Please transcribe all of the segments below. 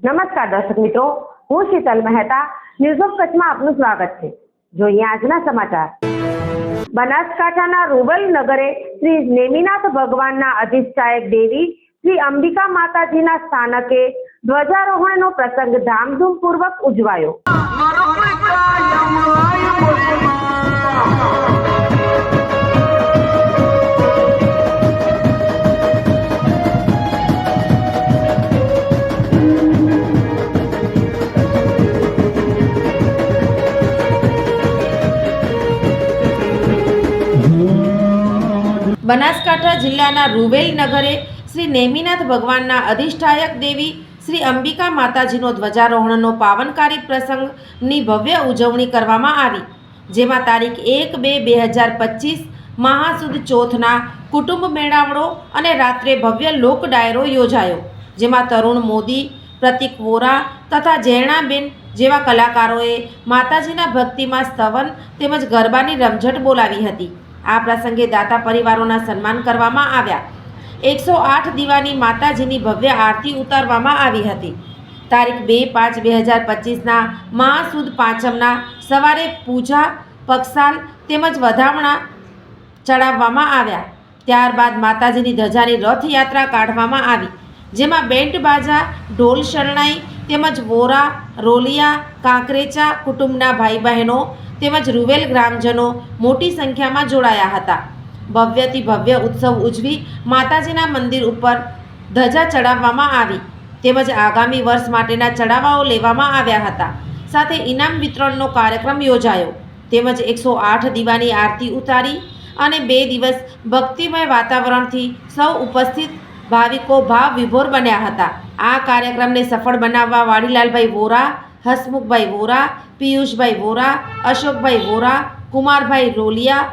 નમસ્કાર દર્શક મિત્રો, હું શીતલ મહેતા ન્યૂઝ ઓફ કચ્છમાં આપનું સ્વાગત છે. જોઈએ આજના સમાચાર. બનાસકાંઠાના રૂબલ નગરે શ્રી નેમિનાથ ભગવાનના અધિષ્ઠાયક દેવી, શ્રી અંબિકા માતાજીના સ્થાનકે ધ્વજારોહણનો પ્રસંગ ધામધૂમપૂર્વક ઉજવાયો. બનાસકાંઠા જિલ્લાના રૂવેલ નગરે શ્રી નેમિનાથ ભગવાનના અધિષ્ઠાયક દેવી શ્રી અંબિકા માતાજીનો ધ્વજારોહણનો પાવનકારી પ્રસંગની ભવ્ય ઉજવણી કરવામાં આવી, જેમાં તારીખ એક બે બે હજાર પચીસ મહાસુદ ચોથના કુટુંબ મેળાવડો અને રાત્રે ભવ્ય લોક ડાયરો યોજાયો, જેમાં તરુણ મોદી, પ્રતિક વોરા તથા જૈણાબેન જેવા કલાકારોએ માતાજીના ભક્તિમાં સ્તવન તેમજ ગરબાની રમઝટ બોલાવી હતી. આ પ્રસંગે દાતા પરિવારોના સન્માન કરવામાં આવ્યા. એકસો આઠ દીવાની માતાજીની ભવ્ય આરતી ઉતારવામાં આવી હતી. તારીખ બે પાંચ બે હજાર પચીસના મહાસુદ પાંચમના સવારે પૂજા પક્ષાલ તેમજ વધામણા ચડાવવામાં આવ્યા. ત્યારબાદ માતાજીની ધજાની રથયાત્રા કાઢવામાં આવી, જેમાં બેન્ડ બાજા, ઢોલ શરણાઈ તેમજ વોરા, રોલિયા, કાંકરેચા કુટુંબના ભાઈ બહેનો તેમજ રૂવેલ ગ્રામજનો મોટી સંખ્યામાં જોડાયા હતા. ભવ્યથી ભવ્ય ઉત્સવ ઉજવી માતાજીના મંદિર ઉપર ધજા ચડાવવામાં આવી. તેમજ આગામી વર્ષ માટેના ચડાવાઓ લેવામાં આવ્યા હતા. સાથે ઇનામ વિતરણનો કાર્યક્રમ યોજાયો. તેમજ એકસો આઠ દીવાની આરતી ઉતારી અને બે દિવસ ભક્તિમય વાતાવરણથી સૌ ઉપસ્થિત ભાવિકો ભાવ વિભોર બન્યા હતા. આ કાર્યક્રમને સફળ બનાવવા વાડીલાલભાઈ વોરા, હસમુખભાઈ વોરા પિયુષભાઈ વોરા અશોકભાઈ વોરા કુમારભાઈ રોલિયા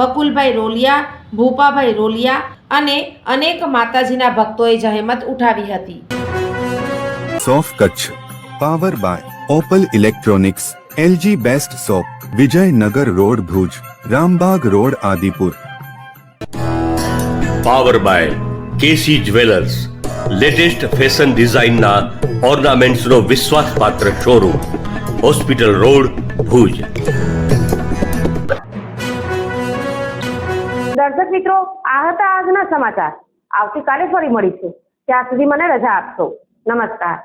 બકુલભાઈ રોલિયા ભૂપાભાઈ રોલિયા અને અનેક માતાજીના ભક્તોએ જહેમત ઉઠાવી હતી. સોફ Kutch power by Opal electronics LG best shop Vijaynagar road Bhuj Rambagh road Adipur. Power by KC jewellers latest fashion ડિઝાઇનના ઓર્નામેન્ટ્સનો વિશ્વાસપાત્ર શોરૂમ. Hospital road Bhuj. દર્શક મિત્રો, આ હતા આજના સમાચાર. આવતીકાલે ફરી મળીશું. ત્યાં સુધી મને રજા આપશો. નમસ્કાર.